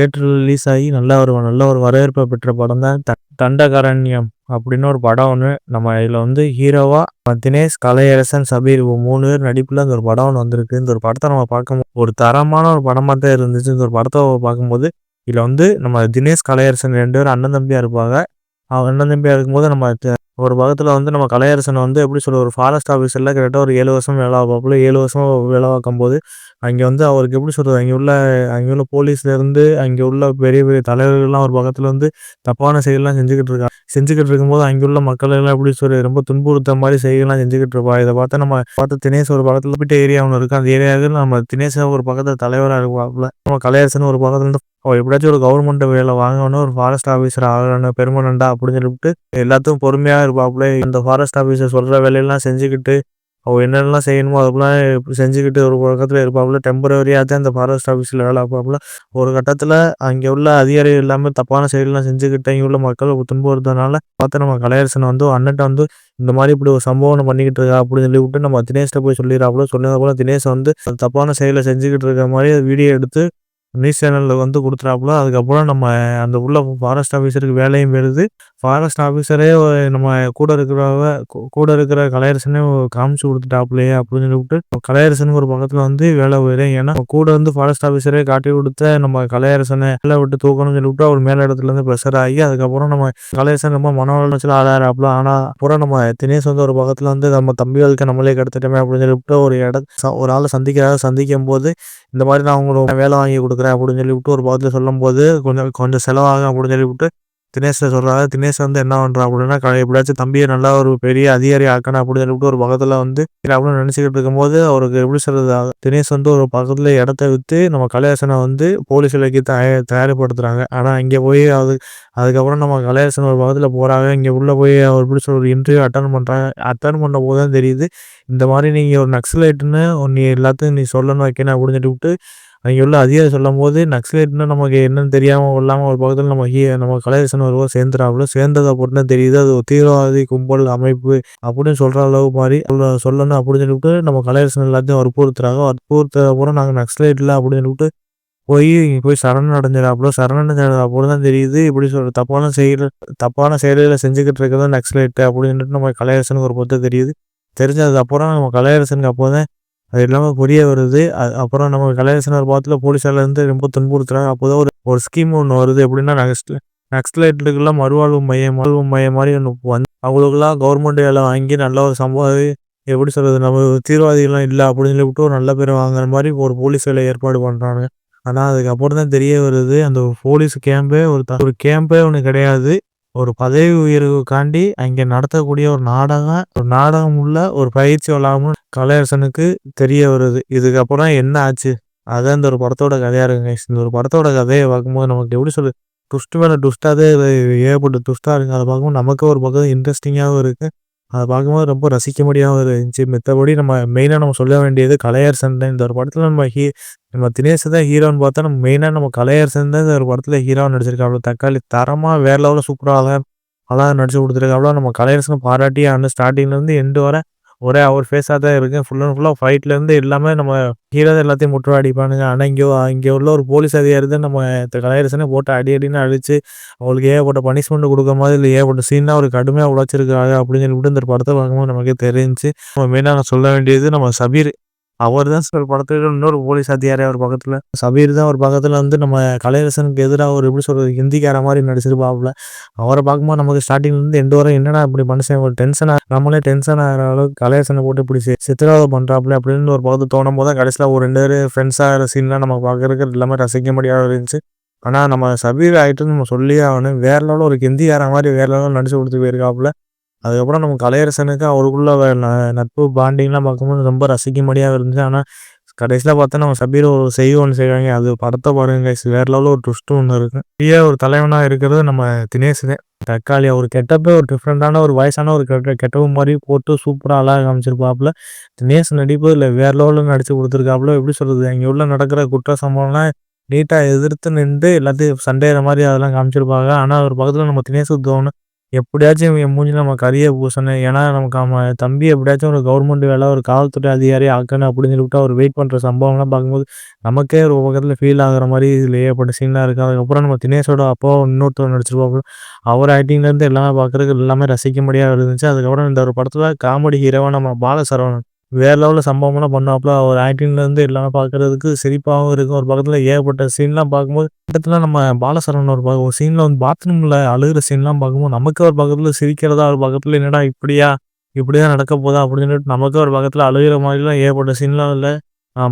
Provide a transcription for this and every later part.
தேட்டரில் ரிலீஸ் ஆகி நல்ல ஒரு நல்ல ஒரு வரவேற்பை பெற்ற படம் தான் த தண்டகாரண்யம் அப்படின்னு ஒரு படம் ஒன்று நம்ம இதில் வந்து ஹீரோவாக தினேஷ் கலையரசன் சபீர் மூணு பேர் நடிப்பில் இந்த ஒரு படம் ஒன்று வந்திருக்கு. இந்த ஒரு படத்தை நம்ம பார்க்கும் ஒரு தரமான ஒரு படமாக தான் இருந்துச்சு. இந்த ஒரு படத்தை பார்க்கும்போது இதில் வந்து நம்ம தினேஷ் கலையரசன் ரெண்டு பேரும் அண்ணன் தம்பியாக இருப்பாங்க. அண்ணன் தம்பியாக இருக்கும்போது நம்ம ஒரு பக்கத்தில் வந்து நம்ம கலையரசனை வந்து எப்படி சொல்ல ஒரு ஃபாரஸ்ட் ஆஃபீஸரில் கிட்டத்தட்ட ஒரு ஏழு வருஷம் வேலை பார்ப்போம் ஏழு வருஷம் வேலை பார்க்கும்போது அங்கே வந்து அவருக்கு எப்படி சொல்கிறது அங்கே உள்ள அங்கே உள்ள போலீஸ்லேருந்து அங்கே உள்ள பெரிய பெரிய தலைவர்கள்லாம் ஒரு பக்கத்தில் வந்து தப்பான செயல்லாம் செஞ்சுக்கிட்டு இருக்காங்க. செஞ்சுக்கிட்டு இருக்கும்போது அங்கே உள்ள மக்கள் எல்லாம் எப்படி சொல்லி ரொம்ப துன்புறுத்த மாதிரி செயலாம் செஞ்சுக்கிட்டு இருப்பா. இதை பார்த்தா நம்ம பார்த்து தினேஷ் ஒரு பக்கத்தில் போயிட்டு ஏரியா ஒன்று இருக்குது அந்த ஏரியாவுக்கு நம்ம தினேஷ் ஒரு பக்கத்தில் தலைவராக இருப்பாப்புல. நம்ம கலையரசன் ஒரு பக்கத்துல இருந்து அவள் எப்படியாச்சும் ஒரு கவர்மெண்ட் வேலை வாங்கணும் ஒரு ஃபாரஸ்ட் ஆஃபீஸர் ஆகணும் பெருமனண்டா அப்படின்னு சொல்லிட்டு எல்லாத்துக்கும் பொறுமையாக இருப்பாப்புல. இந்த ஃபாரஸ்ட் ஆஃபீஸர் சொல்கிற வேலையெல்லாம் செஞ்சுக்கிட்டு அவள் என்னென்னலாம் செய்யணுமோ அதுக்கெல்லாம் செஞ்சுக்கிட்டு ஒரு பக்கத்தில் இருப்பாப்புல. டெம்பரவரியாக தான் இந்த ஃபாரஸ்ட் ஆஃபீஸில் வேலை பார்ப்பாப்புல. ஒரு கட்டத்தில் அங்கே உள்ள அதிகாரிகள் எல்லாமே தப்பான செயலாம் செஞ்சுக்கிட்டு இங்கே உள்ள மக்கள் துன்புறுத்தனால பார்த்து நம்ம கலையரசன் வந்து அண்ணன்ட்ட வந்து இந்த மாதிரி இப்படி ஒரு சம்பவம் பண்ணிக்கிட்டு இருக்கா அப்படின்னு சொல்லி விட்டு நம்ம தினேஷ்ட போய் சொல்லிடுறாப்புல. சொன்னது தினேஷ் வந்து தப்பான செயலை செஞ்சுக்கிட்டு இருக்க மாதிரி வீடியோ எடுத்து நியூஸ் சேனலில் வந்து கொடுத்துறாப்புல அதுக்கப்புறம் நம்ம அந்த உள்ள ஃபாரஸ்ட் ஆஃபீஸருக்கு வேலையும் வருது ஃபாரஸ்ட் ஆஃபீஸரே நம்ம கூட இருக்கிறவ கூட இருக்கிற கலையரசனே காமிச்சு கொடுத்துட்டாப்புலையே அப்படின்னு சொல்லிவிட்டு கலையரசனுக்கு ஒரு பக்கத்தில் வந்து வேலை போயிடும் ஏன்னா கூட வந்து ஃபாரஸ்ட் ஆஃபீஸரே காட்டி கொடுத்த நம்ம கலையரசனை வேலை விட்டு தூக்கணும்னு சொல்லிவிட்டு அவர் மேல இடத்துல இருந்து ப்ரெஷர் ஆகி அதுக்கப்புறம் நம்ம கலையரசன் ரொம்ப மன வளர்ச்சியில் ஆளாயிராப்புல ஆனால் அப்புறம் நம்ம தினேஷ் வந்து ஒரு பக்கத்தில் வந்து நம்ம தம்பிகளுக்கு நம்மளே கெடுத்துட்டோமே அப்படின்னு சொல்லிவிட்டு ஒரு இடம் ஒரு ஆளை சந்திக்கிறாரு. சந்திக்கும் போது இந்த மாதிரி நான் அவங்களோட வேலை வாங்கி கொடுக்க கொடுக்குறேன் அப்படின்னு சொல்லிவிட்டு ஒரு பக்கத்தில் சொல்லும்போது கொஞ்சம் கொஞ்சம் செலவாகும் அப்படின்னு சொல்லிவிட்டு தினேஷை சொல்கிறாங்க தினேஷ் வந்து என்ன பண்ணுறான் அப்படின்னா எப்படியாச்சும் தம்பியை நல்லா ஒரு பெரிய அதிகாரி ஆக்கணும் அப்படின்னு சொல்லிட்டு ஒரு பக்கத்தில் வந்து அப்படின்னு நினச்சிக்கிட்டு இருக்கும்போது அவருக்கு எப்படி சொல்கிறது தினேஷ் வந்து ஒரு பக்கத்தில் இடத்த விற்று நம்ம கலையாசனை வந்து போலீஸ் இலக்கி தய தயாரிப்படுத்துகிறாங்க ஆனால் இங்கே போய் அது அதுக்கப்புறம் நம்ம கலையாசன் ஒரு பக்கத்தில் போகிறாங்க இங்கே உள்ளே போய் அவர் எப்படி சொல்கிற ஒரு இன்டர்வியூ அட்டன் பண்ணுறாங்க அட்டன் பண்ண போது தான் தெரியுது. இந்த மாதிரி நீங்கள் ஒரு நக்ஸலைட்டுன்னு நீ எல்லாத்தையும் நீ சொல்லணும் வைக்கணும் அப்படின்னு சொல்லிவிட்டு அங்கே உள்ள அதிகாரி சொல்லும்போது நக்ஸலைட்னா நமக்கு என்னன்னு தெரியாமல் இல்லாமல் ஒரு பக்கத்தில் நம்ம ஹீ நம்ம கலையரசன் ஒருவர் சேர்ந்துறாப்புல சேர்ந்ததை போட்டு தெரியுது. அது ஒரு தீவிரவாதி கும்பல் அமைப்பு அப்படின்னு சொல்கிற அளவு மாதிரி சொல்லணும் அப்படின்னு சொல்லிட்டு நம்ம கலையரசன் எல்லாத்தையும் வற்புறுத்துறாங்க. வற்புறுத்துற அப்புறம் நாங்கள் நக்ஸலைட்டில் அப்படின்னு சொல்லிட்டு போய் இங்கே போய் சரண் அடைஞ்சிடாப்புல சரண் அப்புறம் தான் தெரியுது இப்படி சொல்ற தப்பான செயல் தப்பான செயலில் செஞ்சுக்கிட்டு இருக்கிறது நக்ஸலைட்டு அப்படின்னு நம்ம கலையரசனுக்கு ஒரு பொறுத்த தெரியுது. தெரிஞ்சதுக்கப்புறம் நம்ம கலையரசனுக்கு அப்போ தான் அது இல்லாமல் புரிய வருது. அப்புறம் நம்ம கலையரசன் ஒரு பாத்தில் இருந்து ரொம்ப துன்புறுத்துறாங்க. அப்போதான் ஒரு ஒரு ஸ்கீம் ஒன்று வருது. எப்படின்னா நெக்ஸ்ட் நக்ஸ்லைட்டுக்கெல்லாம் மறுவாழ்வு மையம் மறுவாழ்வு மையம் மாதிரி ஒன்று வந்து அவங்களுக்குலாம் கவர்மெண்ட் வேலை வாங்கி நல்ல ஒரு சம்பவம் எப்படி சொல்கிறது நம்ம தீவிரவாதிகள்லாம் இல்லை அப்படின்னு சொல்லிவிட்டு ஒரு நல்ல பேர் வாங்குற மாதிரி ஒரு போலீஸ் வேலை ஏற்பாடு பண்ணுறாங்க ஆனால் அதுக்கப்புறம் தான் தெரிய வருது. அந்த போலீஸ் கேம்பே ஒரு ஒரு கேம்பே ஒன்று கிடையாது. ஒரு பதவி உயர்வுக்காண்டி அங்கே நடத்தக்கூடிய ஒரு நாடகம் ஒரு நாடகம் உள்ள ஒரு பயிற்சி வளாகம்னு கலையரசனுக்கு தெரிய வருது. இதுக்கப்புறம் என்ன ஆச்சு? அதான் இந்த ஒரு படத்தோட கதையா இருக்குங்க இந்த ஒரு படத்தோட கதையை பார்க்கும்போது நமக்கு எப்படி சொல்லு டுஸ்ட் மேலே டுஸ்டாகவே ஏகப்பட்ட டுஸ்டாக இருக்குது அதை பார்க்கும்போது நமக்கு ஒரு பக்கம் இன்ட்ரெஸ்டிங்காகவும் இருக்குது அதை பார்க்கும்போது ரொம்ப ரசிக்க முடியாமல் இருந்துச்சு. மித்தபடி நம்ம மெயினாக நம்ம சொல்ல வேண்டியது கலையர் தான். இந்த ஒரு படத்தில் நம்ம ஹீ நம்ம தினேஷ் தான் ஹீரோன்னு பார்த்தா நம்ம மெயினாக நம்ம கலையர் தான் இந்த ஒரு படத்தில் ஹீரோன்னு நடிச்சிருக்காப்ல. தக்காளி தரமாக வேற லெவலில் சூப்பராக அழகாக நடிச்சு கொடுத்துருக்காப்ல. நம்ம கலையரசனை பாராட்டி அந்த ஸ்டார்டிங்லேருந்து எண்டு வர ஒரே அவர் ஃபேஸாக தான் இருக்குது ஃபுல் அண்ட் ஃபுல்லாக ஃபைட்லேருந்து எல்லாமே நம்ம ஹீரோ தான் எல்லாத்தையும் முற்று அடிப்பானுங்க. ஆனால் இங்கே இங்கே உள்ள ஒரு போலீஸ் அதிகாரி தான் நம்ம கலையரசனே போட்டு அடி அடின்னு அடித்து அவங்களுக்கு ஏகப்பட்ட பனிஷ்மெண்ட் கொடுக்க மாதிரி இல்லை. ஏகப்பட்ட சீனாக ஒரு கடுமையாக உழைச்சிருக்காங்க அப்படின்னு சொல்லிட்டு இந்த படத்தை பார்க்கும்போது நமக்கே தெரிஞ்சு நம்ம மெயினாக சொல்ல வேண்டியது நம்ம சபீர் அவர் தான் சார் படத்துக்கு இன்னொரு போலீஸ் அதிகாரி அவர் பக்கத்தில். சபீர் தான் ஒரு பக்கத்தில் வந்து நம்ம கலையரசனுக்கு எதிராக ஒரு எப்படி சொல்கிறது ஹிந்திக்கார மாதிரி நடிச்சிருப்பாப்புல. அவரை பார்க்கும்போது நமக்கு ஸ்டார்டிங்லேருந்து எந்த வரை என்னடா இப்படி மனுஷன் ஒரு டென்ஷன் நம்மளே டென்ஷன் ஆகிற அளவுக்கு கலையரசனை போட்டு இப்படி சித்திரவதை பண்ணுறாப்புல அப்படின்னு ஒரு பக்கத்து தோணும் போது கடைசியில் ஒரு ரெண்டு பேர் ஃப்ரெண்ட்ஸாக ஆகிற சீன்லாம் நம்ம பார்க்குறதுக்கு எல்லாமே ரசிக்க முடியாத இருந்துச்சு. ஆனால் நம்ம சபீர் ஆகிட்டு நம்ம சொல்லியே ஆகணும். வேற லெவலில் ஒரு ஹிந்திக்கார மாதிரி வேற லெவலில் நடிச்சு கொடுத்து போயிருக்காப்புல. அதுக்கப்புறம் நம்ம கலையரசனுக்கு அவருக்குள்ள நட்பு பாண்டிங்லாம் பார்க்கும்போது ரொம்ப ரசிக்கும்படியாக இருந்துச்சு. ஆனால் கடைசியில் பார்த்தா நம்ம சபீர் ஒரு செய்ய ஒன்று செய்வாங்க அது படத்தை பாருங்க வேற லெவலில் ஒரு ட்விஸ்ட்டும் ஒன்று இருக்கும் பெரிய ஒரு தலைவனாக இருக்கிறது நம்ம தினேஷ் தக்காளி அவர் கெட்டப்பே ஒரு டிஃப்ரெண்டான ஒரு வயசான ஒரு கெட்ட கெட்டவு மாதிரி போட்டு சூப்பராக அழகாக காமிச்சிருப்பாப்புல. தினேஷ் நடிப்பு இல்லை வேற லெவலில் நடிச்சு கொடுத்துருக்காப்புல. எப்படி சொல்கிறது அங்கே உள்ள நடக்கிற குற்ற சம்பவம்லாம் நீட்டாக எதிர்த்து நின்று எல்லாத்தையும் சண்டையிற மாதிரி அதெல்லாம் காமிச்சிருப்பாங்க. ஆனால் ஒரு பக்கத்தில் நம்ம தினேஷுக்கு தோணும் எப்படியாச்சும் என் மூஞ்சி நம்ம கரியை பூசணும். ஏன்னா, நமக்கு அவன் தம்பி எப்படியாச்சும் ஒரு கவர்மெண்ட் வேலை, ஒரு காவல்துறை அதிகாரி ஆக்கணும் அப்படின்னு சொல்லிட்டு அவர் வெயிட் பண்ணுற சம்பவம்லாம் பார்க்கும்போது, நமக்கே ஒரு பக்கத்தில் ஃபீல் ஆகிற மாதிரி இதில் ஏற்பட்ட சீன்லாம் இருக்குது அதுக்கப்புறம் நம்ம தினேஷோட அப்போ இன்னொருத்தர் நடிச்சிருப்போம் அவர் ஆக்டிங்லேருந்து எல்லாமே பார்க்குறதுக்கு எல்லாமே ரசிக்க முடியாது இருந்துச்சு. அதுக்கப்புறம் இந்த ஒரு படத்தில் காமெடி ஹீரோவாக நம்ம பாலசரவணன் வேறு லெவலில் சம்பவம்லாம் பண்ணுவாப்புல. அவர் ஆக்டிங்லேருந்து எல்லாமே பார்க்குறதுக்கு சிரிப்பாகவும் இருக்கும். ஒரு பக்கத்தில் ஏகப்பட்ட சீன்லாம் பார்க்கும்போது, இடத்துல நம்ம பாலசரவன் ஒரு பக்கம் ஒரு சீனில் வந்து பாத்ரூமில் அழுகிற சீன்லாம் பார்க்கும்போது, நமக்கு ஒரு பக்கத்தில் சிரிக்கிறதா, ஒரு பக்கத்தில் என்னடா இப்படியா? இப்படிதான் நடக்க போதா? அப்படின்னு சொல்லிட்டு ஒரு பக்கத்தில் அழுகிற மாதிரிலாம் ஏகப்பட்ட சீன்லாம் இல்லை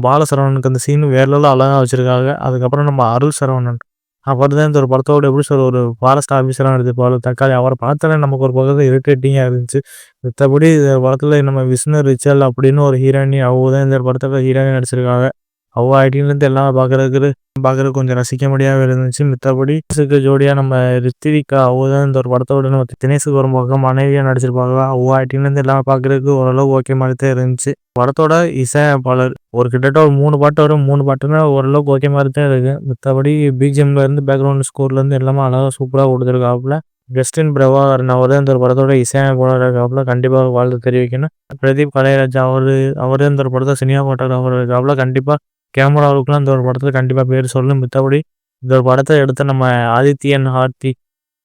பாலசரவணனுக்கு அந்த சீன் வேற லெவலில் அழகாக வச்சுருக்காங்க அதுக்கப்புறம் நம்ம அருள் சரவணன். அப்புறம் தான் இந்த ஒரு படத்தோட எப்படி சொல்ல ஒரு ஃபாரஸ்ட் ஆஃபீஸரா போல தக்காளி அவரை பார்த்தாலே நமக்கு ஒரு பக்கத்தில் இரிட்டேட்டிங்காக இருந்துச்சு. மற்றபடி இந்த படத்தில் நம்ம விஷ்ணு ரிச்சல் அப்படின்னு ஒரு ஹீரோயினி அவங்க தான் இந்த படத்தில் ஹீரோயின் நடிச்சிருக்காங்க. அவ ஐடியிலேருந்து எல்லாம் பார்க்குறதுக்கு பார்க்குறதுக்கு கொஞ்சம் ரசிக்க முடியாமல் இருந்துச்சு. மித்தபடி தினேஷுக்கு ஜோடியாக நம்ம ரித்திரிகா அவ தான் இந்த ஒரு படத்தோட நம்ம தினேஷுக்கு ஒரு பக்கம் மனைவியாக நடிச்சிருப்பாங்க. அவங்க ஆக்டிங்லேருந்து எல்லாம் பார்க்குறதுக்கு ஓரளவு ஓகே மாதிரி தான் இருந்துச்சு. படத்தோட இசையமைப்பாளர் ஒரு கிட்டத்தட்ட ஒரு மூணு பாட்டு வரும். மூணு பாட்டுன்னா ஓரளவுக்கு ஓகே மாதிரி தான் இருக்குது மித்தபடி பிஜிஎம்ல இருந்து பேக்ரவுண்ட் ஸ்கோர்லேருந்து எல்லாமே அழகாக சூப்பராக கொடுத்துருக்காப்புல ஜஸ்டின் பிரபா அவர் தான் இந்த ஒரு படத்தோட இசையமைப்பாளரா இருக்காப்புல. வாழ்த்து தெரிவிக்கணும். பிரதீப் கலையராஜ் அவர் அவர் இந்த ஒரு படத்துல சினிமாட்டோகிராஃபர் இருக்காப்புல. கண்டிப்பாக கேமராவுக்குலாம் இந்த ஒரு படத்தில் கண்டிப்பாக பேர் சொல்லணும். மித்தபடி இந்த ஒரு படத்தை எடுத்த நம்ம ஆதித்யன் ஹார்த்தி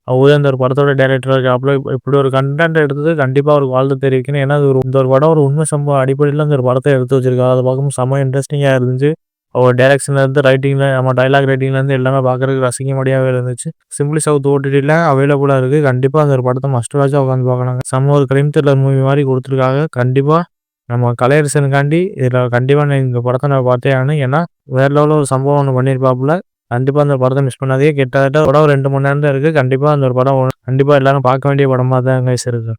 அவங்க அந்த இந்த ஒரு படத்தோட டேரக்டராக இருக்காப்புல. இப்படி ஒரு கண்டென்ட் எடுத்தது கண்டிப்பாக அவருக்கு வாழ்த்து தெரிவிக்கணும். ஏன்னா, ஒரு இந்த ஒரு படம் ஒரு உண்மை சம்பவம் அடிப்படையில் இந்த ஒரு படத்தை எடுத்து வச்சிருக்காங்க. அதை பார்க்கும்போது செம்ம இன்ட்ரெஸ்டிங்காக இருந்துச்சு. அவர் டேரக்ஷன்லேருந்து ரைட்டிங்ல நம்ம டைலாக் ரைட்டிங்லேருந்து எல்லாமே பார்க்குறதுக்கு ரசிக்கும்படியாவே இருந்துச்சு. சிம்பிளி சவுத் ஓடிடியில் அவைலபிளாக இருக்குது கண்டிப்பாக அந்த ஒரு படத்தை மஸ்ட் உட்காந்து பார்க்கலாங்க. செம்ம ஒரு கிரைம் த்ரில்லர் மூவி மாதிரி கொடுத்துருக்காங்க கண்டிப்பாக நம்ம கலையரசனுக்காண்டி இதில் கண்டிப்பாக நான் இந்த படத்தை நான் பார்த்தே ஆகணும். ஏன்னா, வேற லெவலில் ஒரு சம்பவம் ஒன்று பண்ணியிருப்பாப்புல. கண்டிப்பாக அந்த படத்தை மிஸ் பண்ணாதே கிட்டத்தட்ட படம் ரெண்டு மணி நேரம் தான் இருக்குது கண்டிப்பாக அந்த ஒரு படம் கண்டிப்பாக எல்லாரும் பார்க்க வேண்டிய படமாக தான் கைஸ் இருக்கு.